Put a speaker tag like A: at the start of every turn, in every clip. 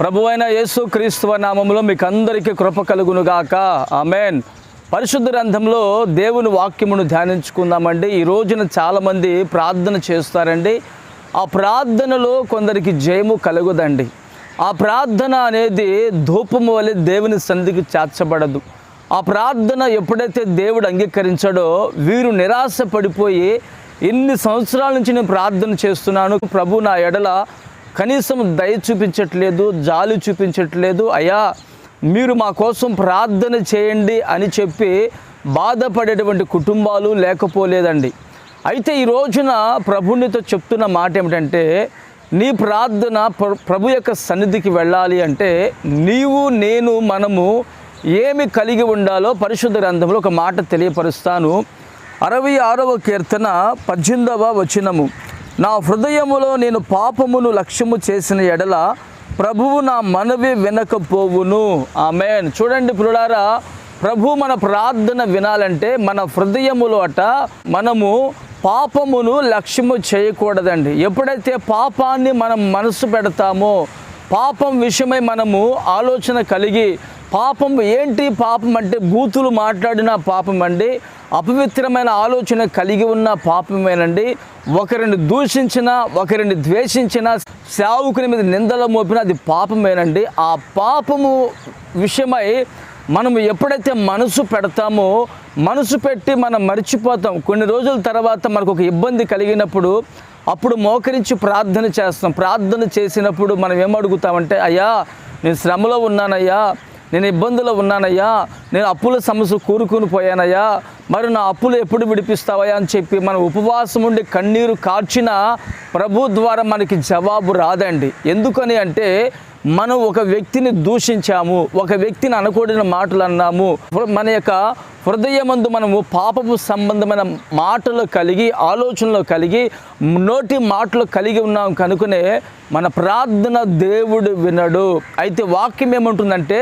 A: ప్రభు అయిన యేసు క్రీస్తువ నామంలో మీకు అందరికీ కృప కలుగునుగాక. ఆమెన్. పరిశుద్ధ గ్రంథంలో దేవుని వాక్యమును ధ్యానించుకుందామండి. ఈ రోజున చాలామంది ప్రార్థన చేస్తారండి. ఆ ప్రార్థనలో కొందరికి జయము కలుగుదండి. ఆ ప్రార్థన అనేది ధూపము వలె దేవుని సంధికి చేర్చబడదు ఆ ప్రార్థన ఎప్పుడైతే దేవుడు అంగీకరించాడో వీరు నిరాశ పడిపోయి ఎన్ని సంవత్సరాల నుంచి నేను ప్రార్థన చేస్తున్నాను ప్రభు నా ఎడల కనీసం దయ చూపించట్లేదు జాలి చూపించట్లేదు. అయ్యా మీరు మా కోసం ప్రార్థన చేయండి అని చెప్పి బాధపడేటువంటి కుటుంబాలు లేకపోలేదండి. అయితే ఈ రోజున ప్రభునితో చెప్తున్న మాట ఏమిటంటే నీ ప్రార్థన ప్ర- ప్రభు యొక్క సన్నిధికి వెళ్ళాలి అంటే నీవు నేను మనము ఏమి కలిగి ఉండాలో పరిశుద్ధ గ్రంథంలో ఒక మాట తెలియపరుస్తాను. అరవై ఆరవ కీర్తన పద్దెనిమిదవ వచనము. నా హృదయములో నేను పాపమును లక్ష్యము చేసిన ఎడల ప్రభువు నా మనవి వినకపోవును. ఆమెన్. చూడండి పురుడారా ప్రభు మన ప్రార్థన వినాలంటే మన హృదయములో అట మనము పాపమును లక్ష్యము చేయకూడదండి. ఎప్పుడైతే పాపాన్ని మనం మనసు పెడతామో పాపం విషయమై మనము ఆలోచన కలిగి పాపం ఏంటి పాపం అంటే బూతులు మాట్లాడిన పాపం అండి. అపవిత్రమైన ఆలోచన కలిగి ఉన్న పాపమేనండి. ఒకరిని దూషించిన ఒకరిని ద్వేషించిన సేవకుని మీద నిందలు మోపిన అది పాపమేనండి. ఆ పాపము విషయమై మనము ఎప్పుడైతే మనసు పెడతామో మనసు పెట్టి మనం మర్చిపోతాం. కొన్ని రోజుల తర్వాత మనకు ఒక ఇబ్బంది కలిగినప్పుడు అప్పుడు మోకరించి ప్రార్థన చేస్తాం. ప్రార్థన చేసినప్పుడు మనం ఏమడుగుతామంటే అయ్యా నేను శ్రమలో ఉన్నానయ్యా. నేను ఇబ్బందులో ఉన్నానయ్యా. నేను అప్పుల సమస్య కూరుకుని పోయానయ్యా. మరి నా అప్పులు ఎప్పుడు విడిపిస్తావయ్యా అని చెప్పి మన ఉపవాసం ఉండి కన్నీరు కార్చిన ప్రభు ద్వారా మనకి జవాబు రాదండి. ఎందుకని అంటే మనం ఒక వ్యక్తిని దూషించాము ఒక వ్యక్తిని అనకూడని మాటలు అన్నాము. మన యొక్క హృదయమందు మనము పాపపు సంబంధమైన మాటలు కలిగి ఆలోచనలు కలిగి నోటి మాటలు కలిగి ఉన్నాం కనుకనే మన ప్రార్థన దేవుడు వినడు. అయితే వాక్యం ఏముంటుందంటే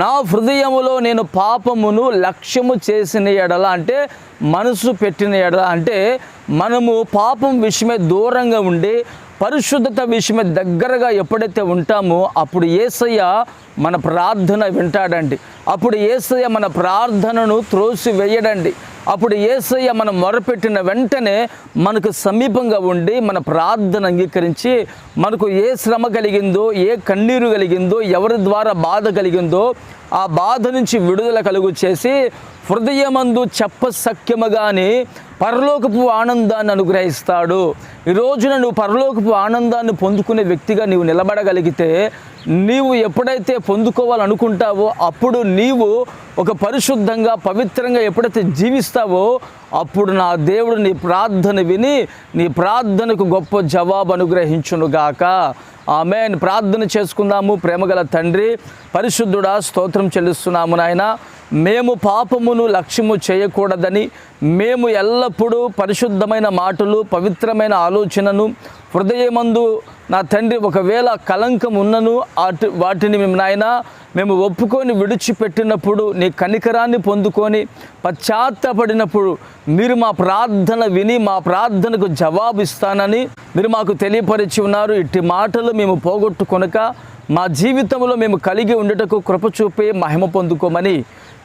A: నా హృదయములో నేను పాపమును లక్ష్యము చేసిన ఎడల అంటే మనసు పెట్టిన ఎడల అంటే మనము పాపం విషయమే దూరంగా ఉండి పరిశుద్ధత విషయమే దగ్గరగా ఎప్పుడైతే ఉంటామో అప్పుడు ఏసయ్య మన ప్రార్థన వింటాడండి. అప్పుడు ఏసయ్య మన ప్రార్థనను త్రోసి వేయడండి అప్పుడు ఏసయ్య మనం మొరపెట్టిన వెంటనే మనకు సమీపంగా ఉండి మన ప్రార్థన అంగీకరించి మనకు ఏ శ్రమ కలిగిందో ఏ కన్నీరు కలిగిందో ఎవరి ద్వారా బాధ కలిగిందో ఆ బాధ నుంచి విడుదల కలుగు చేసి హృదయమందు చెప్పసఖ్యముగాని పరలోకపు ఆనందాన్ని అనుగ్రహిస్తాడు. ఈ రోజున నువ్వు పరలోకపు ఆనందాన్ని పొందుకునే వ్యక్తిగా నీవు నిలబడగలిగితే నీవు ఎప్పుడైతే పొందుకోవాలనుకుంటావో అప్పుడు నీవు ఒక పరిశుద్ధంగా పవిత్రంగా ఎప్పుడైతే జీవిస్తావో అప్పుడు నా దేవుడు నీ ప్రార్థన విని నీ ప్రార్థనకు గొప్ప జవాబు అనుగ్రహించునుగాక. ఆమెన్. ప్రార్థన చేసుకుందాము ప్రేమగల తండ్రి. పరిశుద్ధుడా స్తోత్రం చెల్లిస్తున్నాము నాయన. మేము పాపమును లక్ష్యము చేయకూడదని మేము ఎల్లప్పుడూ పరిశుద్ధమైన మాటలు పవిత్రమైన ఆలోచనను హృదయమందు నా తండ్రి ఒకవేళ కలంకం ఉన్నను అటు వాటిని మేము నాయన మేము ఒప్పుకొని విడిచిపెట్టినప్పుడు నీ కనికరాన్ని పొందుకొని పశ్చాత్తపడినప్పుడు మీరు మా ప్రార్థన విని మా ప్రార్థనకు జవాబు ఇస్తానని మీరు మాకు తెలియపరిచి ఉన్నారు. ఇట్టి మాటలు మేము పోగొట్టుకొనక మా జీవితంలో మేము కలిగి ఉండటకు కృప చూపి మహిమ పొందుకోమని